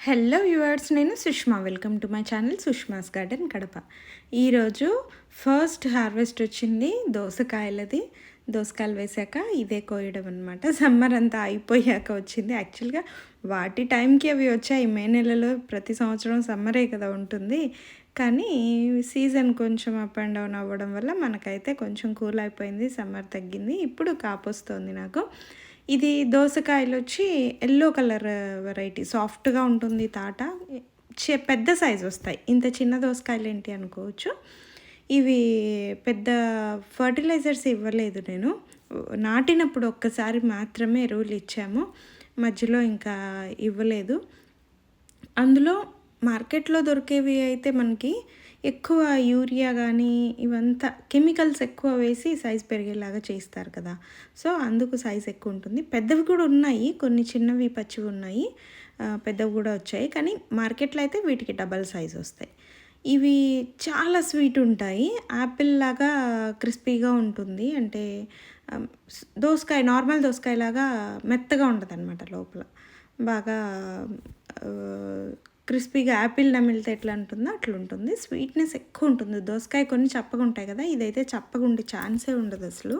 Hello viewers నేను Sushma. Welcome to my channel Sushma's garden Kadapa. ఈరోజు first harvest వచ్చింది దోసకాయలది. దోసకాయలు వేసాక ఇదే కోయడం అనమాట సమ్మర్ అంతా అయిపోయాక వచ్చింది. యాక్చువల్గా వాటి టైంకి అవి వచ్చాయి. మే నెలలో ప్రతి సంవత్సరం సమ్మరే కదా ఉంటుంది. కానీ సీజన్ కొంచెం అప్ అండ్ డౌన్ అవ్వడం వల్ల మనకైతే కొంచెం కూల్ అయిపోయింది సమ్మర్ తగ్గింది. ఇప్పుడు కాపొస్తుంది నాకు. ఇది దోసకాయలు వచ్చి ఎల్లో కలర్ వెరైటీ సాఫ్ట్గా ఉంటుంది తాట. చే- పెద్ద సైజు వస్తాయి. ఇంత చిన్న దోసకాయలు ఏంటి అనుకోవచ్చు. ఇవి పెద్ద ఫర్టిలైజర్స్ ఇవ్వలేదు నేను. నాటినప్పుడు ఒక్కసారి మాత్రమే ఎరువులు ఇచ్చాము. మధ్యలో ఇంకా ఇవ్వలేదు. అందులో మార్కెట్లో దొరికేవి అయితే మనకి ఎక్కువ యూరియా కానీ ఇవంతా కెమికల్స్ ఎక్కువ వేసి సైజ్ పెరిగేలాగా చేస్తారు కదా. సో అందుకు సైజ్ ఎక్కువ ఉంటుంది. పెద్దవి కూడా ఉన్నాయి. కొన్ని చిన్నవి పచ్చివి ఉన్నాయి. పెద్దవి కూడా వచ్చాయి. కానీ మార్కెట్లో అయితే వీటికి డబల్ సైజ్ వస్తాయి. ఇవి చాలా స్వీట్ ఉంటాయి. యాపిల్ లాగా క్రిస్పీగా ఉంటుంది. అంటే దోసకాయ నార్మల్ దోసకాయ లాగా మెత్తగా ఉంటుంది అనమాట లోపల. బాగా క్రిస్పీగా యాపిల్ నమిలితే ఎట్లా ఉంటుందో అట్లా ఉంటుంది స్వీట్నెస్ ఎక్కువ ఉంటుంది దోసకాయ కొన్ని చప్పగా ఉంటాయి కదా ఇదైతే చప్పగా ఉండే ఛాన్సే ఉండదు అసలు.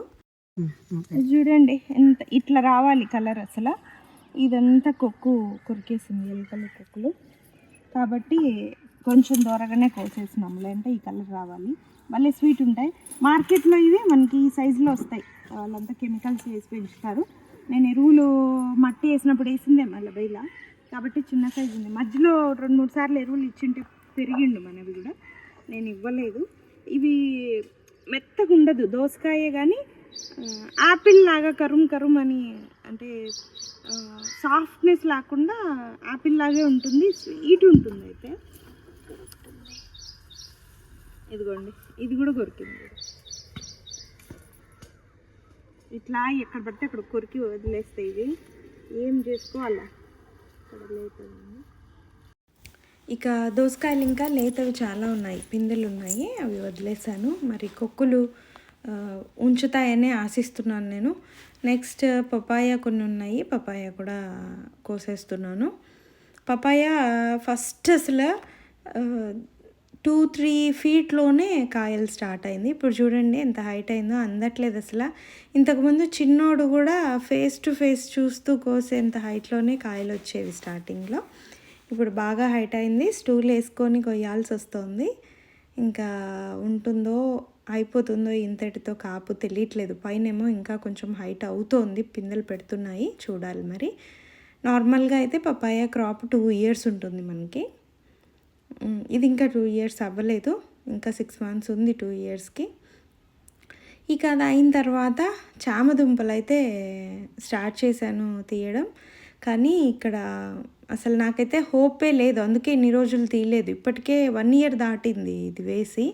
చూడండి ఎంత ఇట్లా రావాలి కలర్ అసలు. ఇదంతా కొక్కు కొరికేసింది ఎలుకలు కొక్కులు. కాబట్టి కొంచెం దూరగానే కోసేసినాం. లేదంటే ఈ కలర్ రావాలి. మళ్ళీ స్వీట్ ఉంటాయి. మార్కెట్లో ఇవి మనకి ఈ సైజులో వస్తాయి. వాళ్ళంతా కెమికల్స్ వేసి పెంచుతారు. నేను ఎరువులు మట్టి వేసినప్పుడు వేసిందే మళ్ళీ బయల. కాబట్టి చిన్న సైజు ఉంది. మధ్యలో రెండు మూడు సార్లు ఎరువులు ఇచ్చింటే పెరిగిండు మనవి కూడా. నేను ఇవ్వలేదు. ఇవి మెత్తగా ఉండదు. దోసకాయే కానీ యాపిల్ లాగా కరుమ్ కరుమ్ అని అంటే సాఫ్ట్నెస్ లేకుండా యాపిల్ లాగే ఉంటుంది. స్వీట్ ఉంటుంది అయితే. ఇదిగోండి. ఇది కూడా కొరికింది. ఇట్లా ఎక్కడ పడితే అక్కడ కొరికి వదిలేస్తాయి ఇది. ఏం చేసుకోవాలా? ఇక్కడ ఇక దోసకాయలు ఇంకా లేతవి చాలా ఉన్నాయి పిందెలు ఉన్నాయి అవి వదిలేసాను మరి కొక్కులు ఉంచుతాయనే ఆశిస్తున్నాను నేను. నెక్స్ట్ పపాయ కొన్ని ఉన్నాయి పపాయ కూడా కోసేస్తున్నాను. పపాయ ఫస్ట్ అసలు టూ త్రీ ఫీట్లోనే కాయలు స్టార్ట్ అయింది. ఇప్పుడు చూడండి ఎంత హైట్ అయిందో అందట్లేదు అసలు. ఇంతకుముందు చిన్నోడు కూడా ఫేస్ టు ఫేస్ చూస్తూ కోసేంత హైట్లోనే కాయలు వచ్చేవి స్టార్టింగ్లో. ఇప్పుడు బాగా హైట్ అయింది. స్టూల్ వేసుకొని కొయ్యాల్సి వస్తుంది. ఇంకా ఉంటుందో అయిపోతుందో ఇంతటితో కాపు తెలియట్లేదు. పైనేమో ఇంకా కొంచెం హైట్ అవుతోంది. పిందెలు పెడుతున్నాయి. చూడాలి మరి. నార్మల్గా అయితే పపాయ క్రాప్ టూ ఇయర్స్ ఉంటుంది మనకి. ఇది ఇంకా టూ ఇయర్స్ అవ్వలేదు. ఇంకా సిక్స్ మంత్స్ ఉంది టూ ఇయర్స్కి. ఇక అది అయిన తర్వాత చామదుంపలు అయితే స్టార్ట్ చేశాను తీయడం. కానీ ఇక్కడ అసలు నాకైతే హోపే లేదు. అందుకే ఇన్ని రోజులు తీయలేదు. ఇప్పటికే వన్ ఇయర్ దాటింది ఇది వేసి.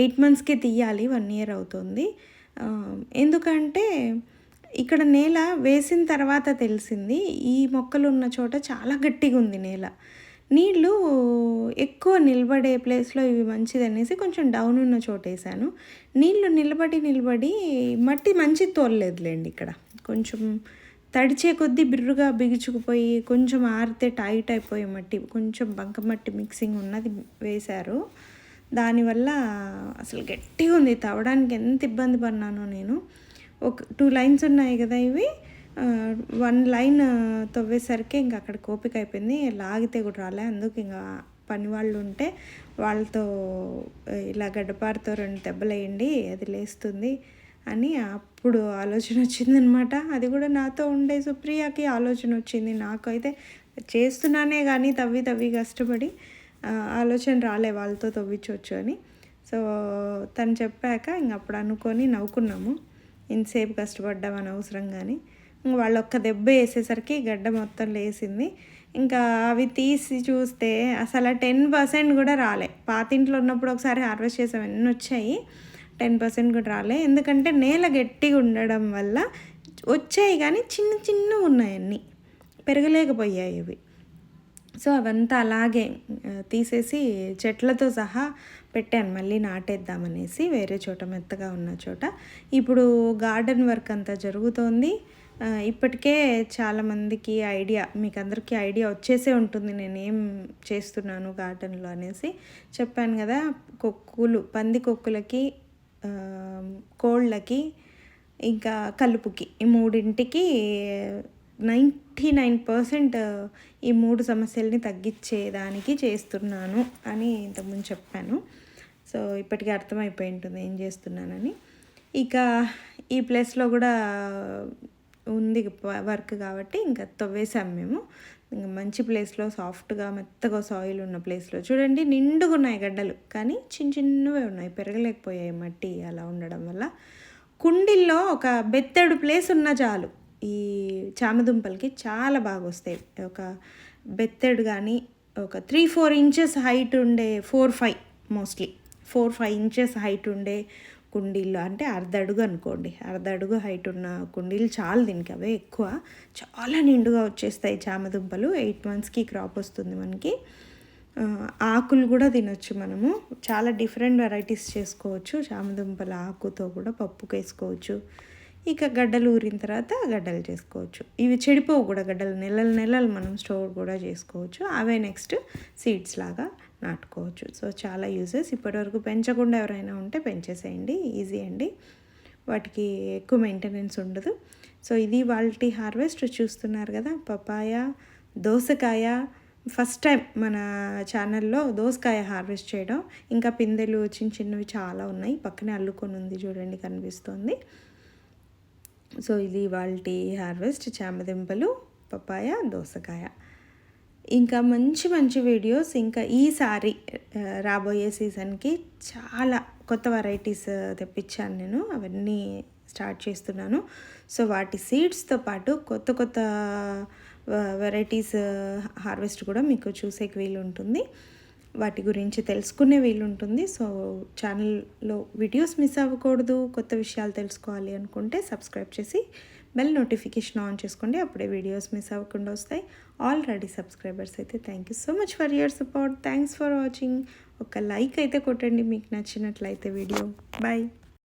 ఎయిట్ మంత్స్కే తీయాలి. వన్ ఇయర్ అవుతుంది. ఎందుకంటే ఇక్కడ నేల వేసిన తర్వాత తెలిసింది. ఈ మొక్కలు ఉన్న చోట చాలా గట్టిగా ఉంది నేల. నీళ్ళు ఎక్కువ నిలబడే ప్లేస్లో ఇవి మంచిది అనేసి కొంచెం డౌన్ ఉన్న చోట వేసాను నీళ్ళు నిలబడి నిలబడి మట్టి మంచి తోలలేదులేండి ఇక్కడ. కొంచెం తడిచే కొద్దీ బిర్రుగా బిగుచుకుపోయి కొంచెం ఆరితే టైట్ అయిపోయి మట్టి కొంచెం బంక మట్టి మిక్సింగ్ ఉన్నది వేశారు. దానివల్ల అసలు గట్టిగా ఉంది తవ్వడానికి ఎంత ఇబ్బంది పడినానో నేను. ఒక టూ లైన్స్ ఉన్నాయి కదా ఇవి. వన్ లైన్ తవ్వేసరికి ఇంకా అక్కడ కోపిక అయిపోయింది. లాగితే కూడా రాలే. అందుకు ఇంకా పని వాళ్ళు ఉంటే వాళ్ళతో ఇలా గడ్డపారతో రెండు దెబ్బలేయండి అది లేస్తుంది అని అప్పుడు ఆలోచన వచ్చిందనమాట. అది కూడా నాతో ఉండే సుప్రియాకి ఆలోచన వచ్చింది. నాకైతే చేస్తున్నానే కానీ తవ్వి తవ్వి కష్టపడి ఆలోచన రాలే వాళ్ళతో తవ్వించవచ్చు అని. సో తను చెప్పాక ఇంక అప్పుడు అనుకొని నవ్వుకున్నాము. ఇంతసేపు కష్టపడ్డాం అనవసరం కానీ వాళ్ళు ఒక్క దెబ్బ వేసేసరికి గడ్డ మొత్తం లేసింది. ఇంకా అవి తీసి చూస్తే అసలు టెన్ పర్సెంట్ కూడా రాలే. పాతింట్లో ఉన్నప్పుడు ఒకసారి హార్వెస్ట్ చేసాం ఎన్ని వచ్చాయి? టెన్ పర్సెంట్ కూడా రాలే. ఎందుకంటే నేల గట్టిగా ఉండడం వల్ల వచ్చాయి కానీ చిన్న చిన్నవి ఉన్నాయి అన్నీ. పెరగలేకపోయాయి ఇవి సో అవంతా అలాగే తీసేసి చెట్లతో సహా పెట్టాను. మళ్ళీ నాటేద్దామనేసి వేరే చోట మెత్తగా ఉన్న చోట. ఇప్పుడు గార్డెన్ వర్క్ అంతా జరుగుతోంది. ఇప్పటికే చాలామందికి ఐడియా మీకు అందరికీ ఐడియా వచ్చేసే ఉంటుంది నేనేం చేస్తున్నాను గార్డెన్లో అనేసి. చెప్పాను కదా కొక్కులు పంది కొక్కులకి కోళ్ళకి ఇంకా కలుపుకి. ఈ మూడింటికి నైంటీ నైన్ పర్సెంట్ ఈ మూడు సమస్యల్ని తగ్గించేదానికి చేస్తున్నాను అని ఇంతకుముందు చెప్పాను. సో ఇప్పటికీ అర్థమైపోయి ఉంటుంది ఏం చేస్తున్నానని. ఇక ఈ ప్లేస్లో కూడా ఉంది వర్క్ కాబట్టి ఇంకా తవ్వేసాం మేము. ఇంకా మంచి ప్లేస్లో సాఫ్ట్గా మెత్తగా సాయిల్ ఉన్న ప్లేస్లో. చూడండి నిండుగా ఉన్నాయి గడ్డలు. కానీ చిన్న చిన్నవే ఉన్నాయి. పెరగలేకపోయాయి మట్టి అలా ఉండడం వల్ల. కుండీల్లో ఒక బెత్తడు ప్లేస్ ఉన్న చాలు. ఈ చామదుంపలకి చాలా బాగా వస్తాయి ఒక బెత్తడు కానీ ఒక త్రీ ఫోర్ ఇంచెస్ హైట్ ఉండే four five mostly. Four five inches height ఉండే కుండీల్లో అంటే అర్ధ అడుగు అనుకోండి. అర్ధడుగు హైట్ ఉన్న కుండీలు చాలా దీనికి అవే ఎక్కువ. చాలా నిండుగా వచ్చేస్తాయి చామదుంపలు. ఎయిట్ మంత్స్కి క్రాప్ వస్తుంది మనకి. ఆకులు కూడా తినొచ్చు మనము. చాలా డిఫరెంట్ వెరైటీస్ చేసుకోవచ్చు. చామదుంపల ఆకుతో కూడా పప్పుకు వేసుకోవచ్చు ఇక గడ్డలు ఊరిన తర్వాత గడ్డలు చేసుకోవచ్చు. ఇవి చెడిపోవు కూడా గడ్డలు నెలలు నెలలు మనం స్టోర్ కూడా చేసుకోవచ్చు. అవే నెక్స్ట్ సీడ్స్ లాగా నాటుకోవచ్చు. సో చాలా యూజెస్. ఇప్పటివరకు పెంచకుండా ఎవరైనా ఉంటే పెంచేసేయండి. ఈజీ అండి. వాటికి ఎక్కువ మెయింటెనెన్స్ ఉండదు. సో ఇది వాళ్ళ హార్వెస్ట్ చూస్తున్నారు కదా పపాయ దోసకాయ. ఫస్ట్ టైం మన ఛానల్లో దోసకాయ హార్వెస్ట్ చేయడం. ఇంకా పిందెలు చిన్న చిన్నవి చాలా ఉన్నాయి. పక్కనే అల్లుకొని ఉంది చూడండి కనిపిస్తుంది. సో ఇది వాళ్ళ హార్వెస్ట్ చామదింపలు పపాయ దోసకాయ. ఇంకా మంచి మంచి వీడియోస్ ఇంకా ఈసారి రాబోయే సీజన్కి చాలా కొత్త వెరైటీస్ తెప్పించాను నేను. అవన్నీ స్టార్ట్ చేస్తున్నాను. సో వాటి సీడ్స్తో పాటు కొత్త కొత్త వెరైటీస్ హార్వెస్ట్ కూడా మీకు చూసేకి వీలు ఉంటుంది వాటి గురించి తెలుసుకునే వీలు ఉంటుంది. సో ఛానల్లో వీడియోస్ మిస్ అవ్వకూడదు. కొత్త విషయాలు తెలుసుకోవాలి అనుకుంటే సబ్స్క్రైబ్ చేసి బెల్ నోటిఫికేషన్ ఆన్ చేసుకోండి. అప్పుడే వీడియోస్ మిస్ అవ్వకుండా వస్తాయి. ఆల్రెడీ సబ్స్క్రైబర్స్ అయితే thank you so much for your support. Thanks for watching. ఒక లైక్ అయితే కొట్టండి. మీకు నచ్చినట్లయితే వీడియో. బాయ్.